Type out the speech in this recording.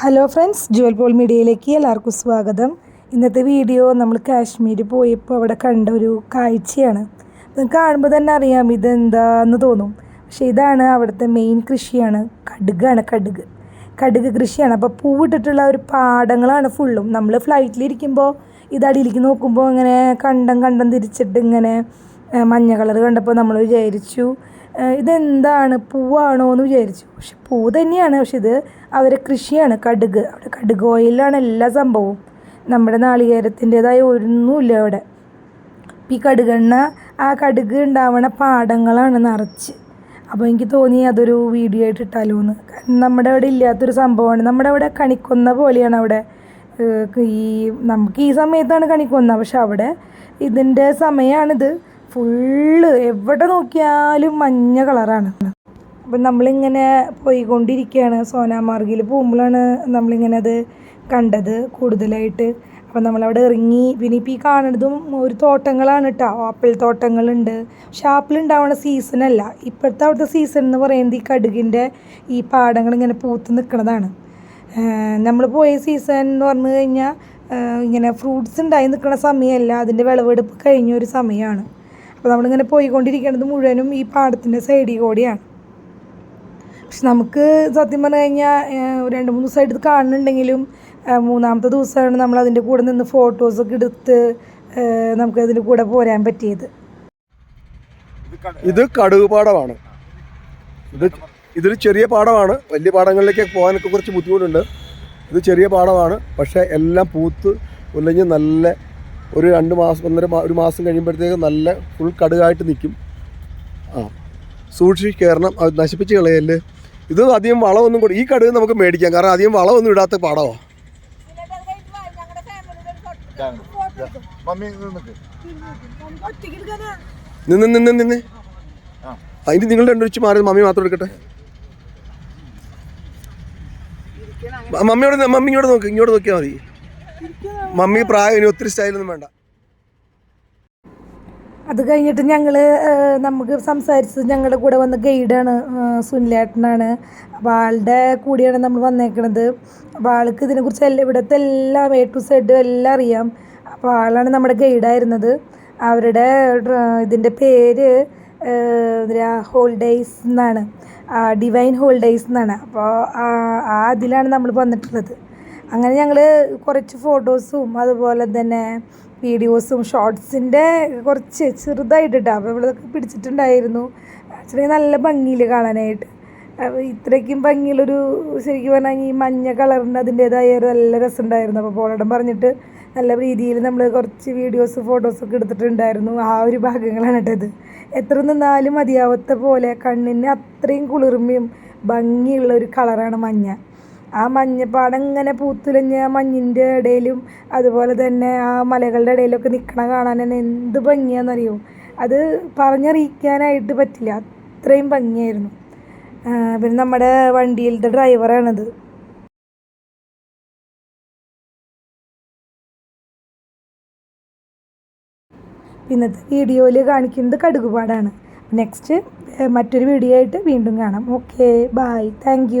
Hello friends Jual Paul മീഡിയയിലേക്ക് എല്ലാവർക്കും സ്വാഗതം. ഇന്നത്തെ വീഡിയോ നമ്മൾ കാശ്മീർ പോയപ്പോൾ അവിടെ കണ്ട ഒരു കാഴ്ചയാണ്. നിങ്ങൾക്ക് കാണുമ്പോൾ തന്നെ അറിയാം ഇതെന്താന്ന് തോന്നും. പക്ഷേ ഇതാണ് അവിടുത്തെ മെയിൻ കൃഷിയാണ്. കടുകാണ് കടുക്. കടുക് കൃഷിയാണ്. അപ്പോൾ പൂവിട്ടിട്ടുള്ള ഒരു പാടങ്ങളാണ് ഫുള്ളും നമ്മൾ ഫ്ലൈറ്റിലിരിക്കുമ്പോൾ ഇത് അടിയിലേക്ക് നോക്കുമ്പോൾ ഇങ്ങനെ കണ്ടം കണ്ടം തിരിച്ചിട്ട് ഇങ്ങനെ മഞ്ഞ കളർ കണ്ടപ്പോൾ നമ്മൾ വിചാരിച്ചു ഇതെന്താണ് പൂവാണോ എന്ന് വിചാരിച്ചു. പക്ഷെ പൂ തന്നെയാണ് പക്ഷെ ഇത് അവരെ കൃഷിയാണ് കടുക്. അവിടെ കടുക് ഓയിലാണ് എല്ലാ സംഭവവും. നമ്മുടെ നാളികേരത്തിന്റെതായ ഒന്നുമില്ല അവിടെ. ഈ കടുകെണ്ണ ആ കടുക് ഉണ്ടാവണ പാടങ്ങളാണ് നിറച്ച്. അപ്പോൾ എനിക്ക് തോന്നി അതൊരു വീഡിയോ ആയിട്ട് ഇട്ടാലോ എന്ന്. കാരണം നമ്മുടെ അവിടെ ഇല്ലാത്തൊരു സംഭവമാണ്. നമ്മുടെ അവിടെ കണിക്കൊന്ന പോലെയാണ് അവിടെ. ഈ നമുക്ക് ഈ സമയത്താണ് കണിക്കൊന്ന. പക്ഷെ അവിടെ ഇതിന്റെ സമയമാണിത്. ഫുള്ള് എവിടെ നോക്കിയാലും മഞ്ഞ കളറാണ്. അപ്പം നമ്മളിങ്ങനെ പോയിക്കൊണ്ടിരിക്കുകയാണ്. സോനാമാർഗിൽ പോകുമ്പോഴാണ് നമ്മളിങ്ങനെ അത് കണ്ടത് കൂടുതലായിട്ട്. അപ്പം നമ്മളവിടെ ഇറങ്ങി. പിന്നെ ഇപ്പം ഈ കാണുന്നതും ഒരു തോട്ടങ്ങളാണ് കേട്ടോ ആപ്പിൾ തോട്ടങ്ങളുണ്ട്. പക്ഷെ ആപ്പിൾ ഉണ്ടാവുന്ന സീസണല്ല ഇപ്പോഴത്തെ അവിടുത്തെ സീസൺ എന്ന് പറയുന്നത് ഈ കടുകിന്റെ ഈ പാടങ്ങൾ ഇങ്ങനെ പൂത്ത് നിൽക്കുന്നതാണ് നമ്മൾ പോയ സീസൺ എന്ന് പറഞ്ഞു കഴിഞ്ഞാൽ ഇങ്ങനെ ഫ്രൂട്ട്സ് ഉണ്ടായി നിൽക്കുന്ന സമയമല്ല. അതിന്റെ വിളവെടുപ്പ് കഴിഞ്ഞ ഒരു സമയമാണ്. അപ്പോൾ നമ്മളിങ്ങനെ പോയിക്കൊണ്ടിരിക്കുന്നത് മുഴുവനും ഈ പാടത്തിന്റെ സൈഡിൽ കൂടിയാണ്. പക്ഷെ നമുക്ക് സത്യം പറഞ്ഞു കഴിഞ്ഞാൽ രണ്ട് മൂന്ന് ദിവസമായിട്ട് ഇത് കാണുന്നുണ്ടെങ്കിലും മൂന്നാമത്തെ ദിവസമാണ് നമ്മൾ അതിന്റെ കൂടെ നിന്ന് ഫോട്ടോസൊക്കെ എടുത്ത് നമുക്ക് അതിന്റെ കൂടെ പോരാൻ പറ്റിയത്. ഇത് കടുക് പാടമാണ്. ഇത് ഇതൊരു ചെറിയ പാടമാണ്. വലിയ പാടങ്ങളിലേക്ക് പോകാനൊക്കെ കുറച്ച് ബുദ്ധിമുട്ടുണ്ട്. ഇത് ചെറിയ പാടമാണ്. പക്ഷേ എല്ലാം പൂത്ത് ഉലഞ്ഞ് നല്ല ഒരു രണ്ട് മാസം ഒന്നര മാ- ഒരു മാസം കഴിയുമ്പോഴത്തേക്ക് നല്ല ഫുൾ കടുകായിട്ട് നിൽക്കും ആ. സൂക്ഷിച്ച് കയറണം അത് നശിപ്പിച്ച് കളയൽ ഇത് അധികം വളമൊന്നും കൂടി ഈ കടുക് നമുക്ക് മേടിക്കാം. കാരണം അധികം വളമൊന്നും ഇടാത്ത നിക്ക്. നിന്ന് നിന്ന് നിന്ന്. അതിന് നിങ്ങൾ രണ്ടു വെച്ച് മാറി മമ്മി മാത്രം എടുക്കട്ടെ. മമ്മിയോട് മമ്മി ഇങ്ങോട്ട് നോക്ക് ഇങ്ങോട്ട് നോക്കിയാൽ മതി. മമ്മി പ്രായം ഇനി ഒത്തിരി സ്റ്റൈലൊന്നും വേണ്ട. അത് കഴിഞ്ഞിട്ട് ഞങ്ങൾ നമുക്ക് സംസാരിച്ചത് ഞങ്ങളുടെ കൂടെ വന്ന ഗൈഡാണ് സുനിലേട്ടനാണ്. അപ്പോൾ ആളുടെ കൂടിയാണ് നമ്മൾ വന്നേക്കണത്. അപ്പോൾ ആൾക്ക് ഇതിനെക്കുറിച്ച് എല്ലാം ഇവിടുത്തെ എല്ലാം എ ടു സെഡ് എല്ലാം അറിയാം. അപ്പോൾ ആളാണ് നമ്മുടെ ഗൈഡായിരുന്നത്. അവരുടെ ഇതിന്റെ പേര് ഹോൾഡേയ്സ് എന്നാണ്. ഡിവൈൻ ഹോൾഡേയ്സ് എന്നാണ്. അപ്പോൾ ആ അതിലാണ് നമ്മൾ വന്നിട്ടുള്ളത്. അങ്ങനെ ഞങ്ങൾ കുറച്ച് ഫോട്ടോസും അതുപോലെ തന്നെ വീഡിയോസും ഷോർട്സിന്റെ കുറച്ച് ചെറുതായിട്ടിട്ടാ അപ്പോൾ ഇവിടെയൊക്കെ പിടിച്ചിട്ടുണ്ടായിരുന്നു. ആക്ച്വലി നല്ല ഭംഗിയിൽ കാണാനായിട്ട്. ഇത്രയ്ക്കും ഭംഗിയുള്ളൊരു ശരിക്കും പറഞ്ഞാൽ ഈ മഞ്ഞ കളറിന്റെ അതിന്റേതായ ഒരു നല്ല രസമുണ്ടായിരുന്നു. അപ്പോൾ പോളടം പറഞ്ഞിട്ട് നല്ല രീതിയിൽ നമ്മൾ കുറച്ച് വീഡിയോസ് ഫോട്ടോസൊക്കെ എടുത്തിട്ടുണ്ടായിരുന്നു. ആ ഒരു ഭാഗങ്ങളാണ് കേട്ടത് എത്ര നിന്നാലും മതിയാവാത്ത പോലെ കണ്ണിന് അത്രയും കുളിർമയും ഭംഗിയുള്ള ഒരു കളറാണ് മഞ്ഞ. ആ മഞ്ഞപ്പാടം ഇങ്ങനെ പൂത്തുലഞ്ഞ് ആ മഞ്ഞിന്റെ ഇടയിലും അതുപോലെ തന്നെ ആ മലകളുടെ ഇടയിലൊക്കെ നിൽക്കണ കാണാൻ തന്നെ എന്ത് ഭംഗിയാണെന്നറിയോ? അത് പറഞ്ഞറിയിക്കാനായിട്ട് പറ്റില്ല. അത്രയും ഭംഗിയായിരുന്നു. പിന്നെ നമ്മുടെ വണ്ടിയിലത്തെ ഡ്രൈവറാണത്. ഇന്നത്തെ വീഡിയോയിൽ കാണിക്കുന്നത് കടുകുപാടാണ്. നെക്സ്റ്റ് മറ്റൊരു വീഡിയോ ആയിട്ട് വീണ്ടും കാണാം. Okay bye thank